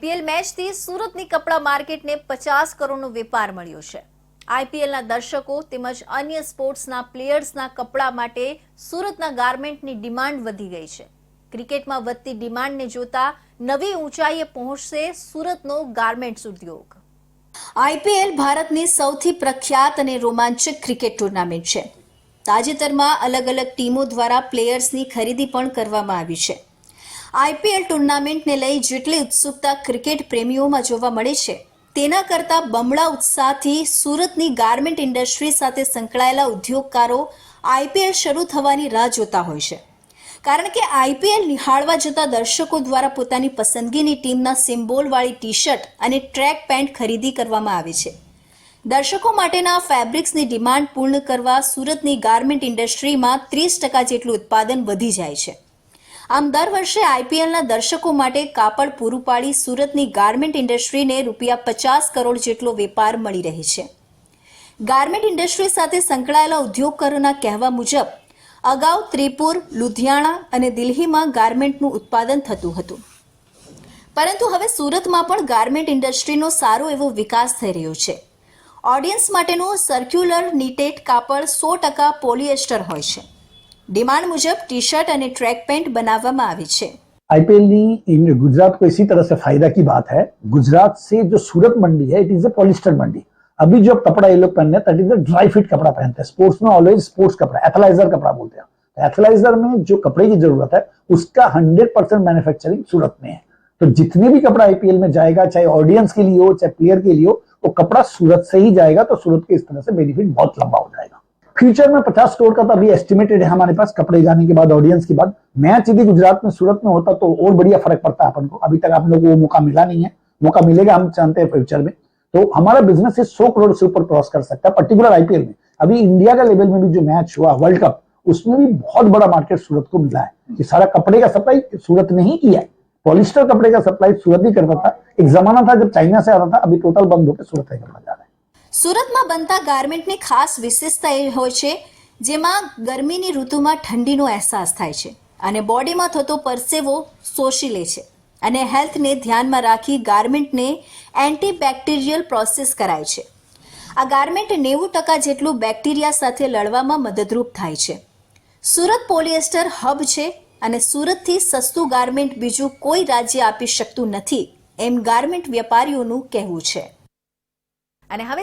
IPL મેચથી સુરતની કપડા માર્કેટને પચાસ કરોડનો વેપાર મળ્યો છે. આઈપીએલના દર્શકો તેમજ અન્ય સ્પોર્ટ્સના પ્લેયર્સના કપડા માટે સુરતના ગાર્મેન્ટની ડિમાન્ડ વધી ગઈ છે. ક્રિકેટમાં વધતી ડિમાન્ડને જોતા નવી ઊંચાઈએ પહોંચશે સુરતનો ગાર્મેન્ટ્સ ઉદ્યોગ. આઈપીએલ ભારતની સૌથી પ્રખ્યાત અને રોમાંચક ક્રિકેટ ટુર્નામેન્ટ છે. તાજેતરમાં અલગ અલગ ટીમો દ્વારા પ્લેયર્સની ખરીદી પણ કરવામાં આવી છે. આઈપીએલ ટુર્નામેન્ટને લઈ જેટલી ઉત્સુકતા ક્રિકેટ પ્રેમીઓમાં જોવા મળે છે, તેના કરતાં બમણા ઉત્સાહથી સુરતની ગાર્મેન્ટ ઇન્ડસ્ટ્રી સાથે સંકળાયેલા ઉદ્યોગકારો આઈપીએલ શરૂ થવાની રાહ જોતા હોય છે. કારણ કે આઈપીએલ નિહાળવા જતા દર્શકો દ્વારા પોતાની પસંદગીની ટીમના સિમ્બોલવાળી ટી શર્ટ અને ટ્રેક પેન્ટ ખરીદી કરવામાં આવે છે. દર્શકો માટેના ફેબ્રિક્સની ડિમાન્ડ પૂર્ણ કરવા સુરતની ગાર્મેન્ટ ઇન્ડસ્ટ્રીમાં ત્રીસ ટકા જેટલું ઉત્પાદન વધી જાય છે. આમ દર વર્ષે આઈપીએલના દર્શકો માટે કાપડ પૂરું પાડી સુરતની ગાર્મેન્ટ ઇન્ડસ્ટ્રીને રૂપિયા પચાસ કરોડ જેટલો વેપાર મળી રહે છે. ગાર્મેન્ટ ઇન્ડસ્ટ્રી સાથે સંકળાયેલા ઉદ્યોગકારોના કહેવા મુજબ, અગાઉ ત્રિપુર, લુધિયાણા અને દિલ્હીમાં ગાર્મેન્ટનું ઉત્પાદન થતું હતું. પરંતુ હવે સુરતમાં પણ ગાર્મેન્ટ ઇન્ડસ્ટ્રીનો સારો એવો વિકાસ થઈ રહ્યો છે. ઓડિયન્સ માટેનું સર્ક્યુલર નીટેડ કાપડ સો ટકા પોલિએસ્ટર હોય છે. ડિમાન્ડ મુજબ ટી શર્ટ અને ટ્રેક પેન્ટ બનાવવામાં આવે છે आईपीएल ની इन गुजरात को इसी तरह से फायदा की बात है गुजरात से जो सूरत मंडी है it is a polyester mandi अभी जो कपड़ा ये लोग पहनते हैं that is a dry fit कपड़ा पहनते हैं स्पोर्ट्स में ऑलवेज स्पोर्ट्स कपड़ा एथलाइजर कपड़ा बोलते हैं एथलाइजर में जो कपड़े की जरूरत है उसका हंड्रेड परसेंट मैन्युफैक्चरिंग सूरत में है तो जितने भी कपड़ा आईपीएल में जाएगा चाहे ऑडियंस के लिए हो चाहे प्लेयर के लिए हो वो कपड़ा सूरत से ही जाएगा तो सूरत के इस तरह से बेनिफिट बहुत लंबा हो जाएगा फ्यूचर में पचास करोड़ का तो अभी एस्टिमेटेड है हमारे पास कपड़े जाने के बाद ऑडियंस के बाद। मैच यदि गुजरात में, सूरत में होता तो और बढ़िया फ़र्क पड़ता है अपन को। अभी तक आप लोगों को मौका मिला नहीं है। मौका मिलेगा, हम जानते हैं फ्यूचर में। तो हमारा बिज़नेस इस सौ करोड़ से ऊपर क्रॉस कर सकता है पर्टिकुलर आईपीएल में। अभी इंडिया का लेवल में भी जो मैच हुआ वर्ल्ड कप उसमें भी बहुत बड़ा मार्केट सूरत को मिला है। कि सारा कपड़े का सप्लाई सूरत ने ही किया है। पॉलिस्टर कपड़े का सप्लाई सूरत ही करता था। एक जमाना था जब चाइना से आता था, अभी टोटल बंद होकर सूरत है। સુરતમાં બનતા ગાર્મેન્ટની ખાસ વિશેષતા એ હોય છે, જેમાં ગરમીની ઋતુમાં ઠંડીનો અહેસાસ થાય છે અને બોડીમાં થતો પરસેવો શોષી લે છે અને હેલ્થને ધ્યાનમાં રાખી ગાર્મેન્ટને એન્ટીબેક્ટેરિયલ પ્રોસેસ કરાય છે. આ ગાર્મેન્ટ નેવું ટકા જેટલું બેક્ટેરિયા સાથે લડવામાં મદદરૂપ થાય છે. સુરત પોલિએસ્ટર હબ છે અને સુરતથી સસ્તું ગાર્મેન્ટ બીજું કોઈ રાજ્ય આપી શકતું નથી એમ ગાર્મેન્ટ વેપારીઓનું કહેવું છે. અને હવે